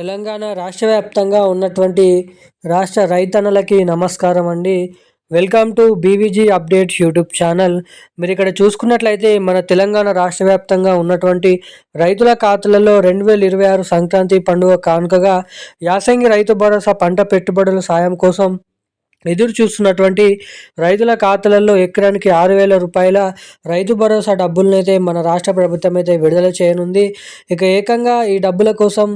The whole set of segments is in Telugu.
తెలంగాణ రాష్ట్ర వ్యాప్తంగా ఉన్నటువంటి రాష్ట్ర రైతన్నలకి నమస్కారం అండి. Welcome to BVG updates YouTube channel. మీరు ఇక్కడ చూసుకున్నట్లయితే మన తెలంగాణ రాష్ట్ర వ్యాప్తంగా ఉన్నటువంటి రైతుల ఖాతాలలో రెండు వేల ఇరవై ఆరు సంక్రాంతి పండుగ కానుకగా యాసంగి రైతు భరోసా పంట పెట్టుబడుల సాయం కోసం ఎదురు చూస్తున్నటువంటి రైతుల ఖాతాలలో ఎకరానికి ఆరు వేల రూపాయల రైతు భరోసా డబ్బులనైతే మన రాష్ట్ర ప్రభుత్వం అయితే విడుదల చేయనుంది. ఇక ఏకంగా ఈ డబ్బుల కోసం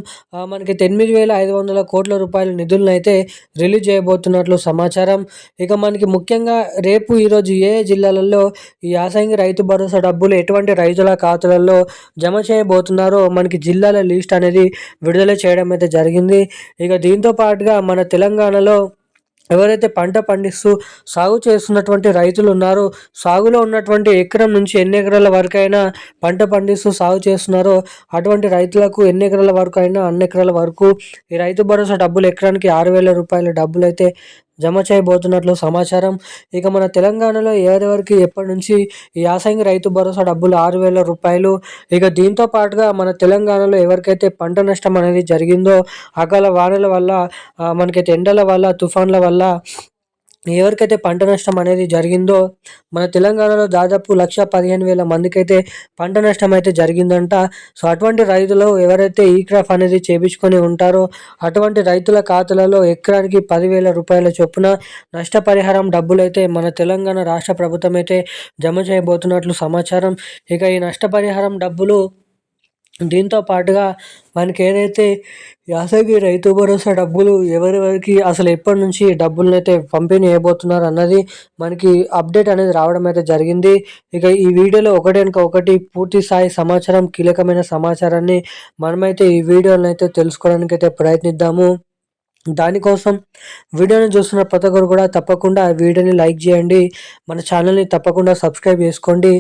మనకి ఎనిమిది వేల ఐదు వందల కోట్ల రూపాయల నిధులను అయితే రిలీజ్ చేయబోతున్నట్లు సమాచారం. ఇక మనకి ముఖ్యంగా రేపు ఈరోజు ఏ జిల్లాలలో ఈ యాసంగి రైతు భరోసా డబ్బులు ఎటువంటి రైతుల ఖాతాలలో జమ చేయబోతున్నారో మనకి జిల్లాల లిస్ట్ అనేది విడుదల చేయడం అయితే జరిగింది. ఇక దీంతో పాటుగా మన తెలంగాణలో ఎవరైతే పంట పండిస్తూ సాగు చేస్తున్నటువంటి రైతులు ఉన్నారో సాగులో ఉన్నటువంటి ఎకరం నుంచి ఎన్ని ఎకరాల వరకు అయినా పంట పండిస్తూ సాగు చేస్తున్నారో అటువంటి రైతులకు ఎన్ని ఎకరాల వరకు అయినా అన్ని ఎకరాల వరకు ఈ రైతు భరోసా డబ్బులు ఎకరానికి ఆరు వేల రూపాయల డబ్బులు అయితే జమ చేయబోతున్నట్లు సమాచారం. ఇక మన తెలంగాణలో ఎవరెవరికి ఎప్పటి నుంచి యాసంగి రైతు భరోసా డబ్బులు ఆరు వేల రూపాయలు. ఇక దీంతో పాటుగా మన తెలంగాణలో ఎవరికైతే పంట నష్టం అనేది జరిగిందో అకాల వానల వల్ల మనకైతే ఎండల వల్ల తుఫాన్ల వల్ల ఎవరికైతే పంట నష్టం అనేది జరిగిందో మన తెలంగాణలో దాదాపు లక్ష పదిహేను వేల మందికైతే పంట నష్టం అయితే జరిగిందంట. సో అటువంటి రైతులు ఎవరైతే ఈ క్రాఫ్ అనేది చేపించుకొని ఉంటారో అటువంటి రైతుల ఖాతాలలో ఎకరానికి పదివేల రూపాయల చొప్పున నష్టపరిహారం డబ్బులు అయితే మన తెలంగాణ రాష్ట్ర ప్రభుత్వం అయితే జమ చేయబోతున్నట్లు సమాచారం. ఇక ఈ నష్టపరిహారం డబ్బులు దీంతో పాటుగా మనకి ఏదైతే యాసంగి రైతు భరోసా డబ్బులు ఎవరెవరికి అసలు ఎప్పటి నుంచి డబ్బులను అయితే పంపిణీ చేయబోతున్నారు అన్నది మనకి అప్డేట్ అనేది రావడం అయితే జరిగింది. ఇక ఈ వీడియోలో ఒకటి వెనుక ఒకటి పూర్తి స్థాయి సమాచారం కీలకమైన సమాచారాన్ని మనమైతే ఈ వీడియోలను అయితే తెలుసుకోవడానికి అయితే ప్రయత్నిద్దాము. దానికోసం వీడియోని చూస్తున్న ప్రతి ఒక్కరు కూడా తప్పకుండా వీడియోని లైక్ చేయండి. మన ఛానల్ని తప్పకుండా సబ్స్క్రైబ్ చేసుకోండి.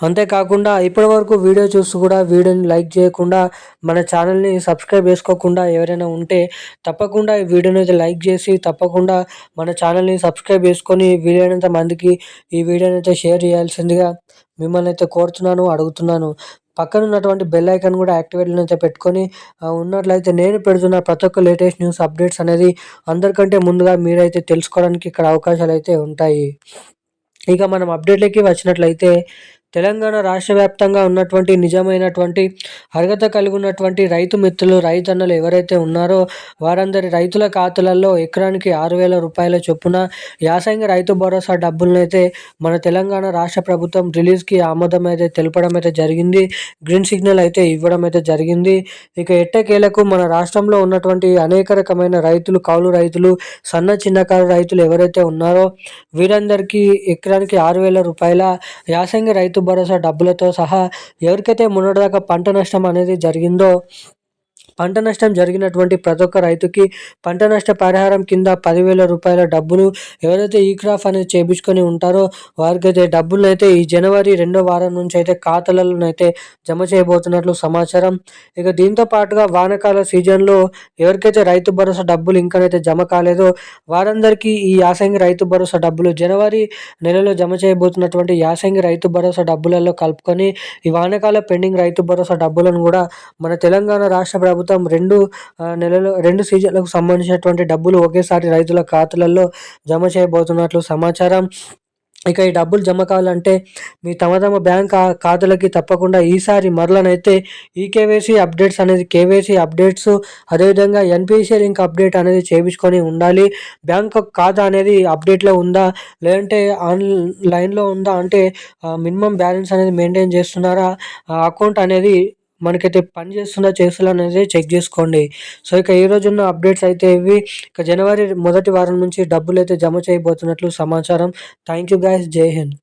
అంతేకాకుండా ఇప్పటి వరకు వీడియో చూసి కూడా వీడియోని లైక్ చేయకుండా మన ఛానల్ని సబ్స్క్రైబ్ చేసుకోకుండా ఎవరైనా ఉంటే తప్పకుండా ఈ వీడియోని అయితే లైక్ చేసి తప్పకుండా మన ఛానల్ని సబ్స్క్రైబ్ చేసుకొని వీలైనంత మందికి ఈ వీడియోని అయితే షేర్ చేయాల్సిందిగా మిమ్మల్ని అయితే కోరుతున్నాను అడుగుతున్నాను. పక్కన ఉన్నటువంటి బెల్ ఐకాన్ కూడా యాక్టివేట్ అయితే పెట్టుకొని ఉన్నట్లయితే నేను పెడుతున్న ప్రతి ఒక్క లేటెస్ట్ న్యూస్ అప్డేట్స్ అనేది అందరికంటే ముందుగా మీరైతే తెలుసుకోవడానికి ఇక్కడ అవకాశాలు అయితే ఉంటాయి. ఇక మనం అప్డేట్లకి వచ్చినట్లయితే తెలంగాణ రాష్ట్ర వ్యాప్తంగా ఉన్నటువంటి నిజమైనటువంటి అర్హత కలిగి ఉన్నటువంటి రైతు మిత్రులు రైతన్నలు ఎవరైతే ఉన్నారో వారందరి రైతుల ఖాతాలలో ఎకరానికి ఆరు వేల రూపాయల చొప్పున యాసంగి రైతు భరోసా డబ్బులనైతే మన తెలంగాణ రాష్ట్ర ప్రభుత్వం రిలీజ్కి ఆమోదం అయితే తెలపడం అయితే జరిగింది. గ్రీన్ సిగ్నల్ అయితే ఇవ్వడం అయితే జరిగింది. ఇక ఎట్టకేలకు మన రాష్ట్రంలో ఉన్నటువంటి అనేక రకమైన రైతులు కౌలు రైతులు సన్న చిన్నకారు రైతులు ఎవరైతే ఉన్నారో వీరందరికీ ఎకరానికి ఆరు వేల రూపాయల యాసంగి రైతు రైతు భరోసా డబ్బులతో సహా ఎవరికైతే మొన్నటిదాకా పంట నష్టం అనేది జరిగిందో పంట నష్టం జరిగినటువంటి ప్రతి ఒక్క రైతుకి పంట నష్ట పరిహారం కింద పదివేల రూపాయల డబ్బులు ఎవరైతే ఈ క్రాఫ్ అనేది చేపించుకొని ఉంటారో వారికైతే డబ్బులు అయితే ఈ జనవరి రెండో వారం నుంచి అయితే ఖాతాలలోనైతే అయితే జమ చేయబోతున్నట్లు సమాచారం. ఇక దీంతో పాటుగా వానకాల సీజన్లో ఎవరికైతే రైతు భరోసా డబ్బులు ఇంకానైతే జమ కాలేదో వారందరికీ ఈ యాసంగి రైతు భరోసా డబ్బులు జనవరి నెలలో జమ చేయబోతున్నటువంటి యాసంగి రైతు భరోసా డబ్బులలో కలుపుకొని ఈ వానకాల పెండింగ్ రైతు భరోసా డబ్బులను కూడా మన తెలంగాణ రాష్ట్ర ప్రభుత్వం మొత్తం రెండు నెలలు రెండు సీజన్లకు సంబంధించినటువంటి డబ్బులు ఒకేసారి రైతుల ఖాతాలలో జమ చేయబోతున్నట్లు సమాచారం. ఇక ఈ డబ్బులు జమ కావాలంటే మీ తమ తమ బ్యాంక్ ఖాతాలకి తప్పకుండా ఈసారి మరలనైతే ఈ కేవైసీ అప్డేట్స్ అనేది కేవైసీ అప్డేట్స్ అదేవిధంగా ఎన్పిసి లింక్ అప్డేట్ అనేది చేయించుకొని ఉండాలి. బ్యాంక్ ఖాతా అనేది అప్డేట్లో ఉందా లేదంటే ఆన్లైన్లో ఉందా అంటే మినిమం బ్యాలెన్స్ అనేది మెయింటైన్ చేస్తున్నారా అకౌంట్ అనేది మనకైతే పని చేస్తుందా చేస్తుందా అనేది చెక్ చేసుకోండి. సో ఇక ఈ రోజున్న అప్డేట్స్ అయితే ఇవి. ఇక జనవరి మొదటి వారం నుంచి డబ్బులు అయితే జమ చేయబోతున్నట్లు సమాచారం. Thank you guys. Jai Hind.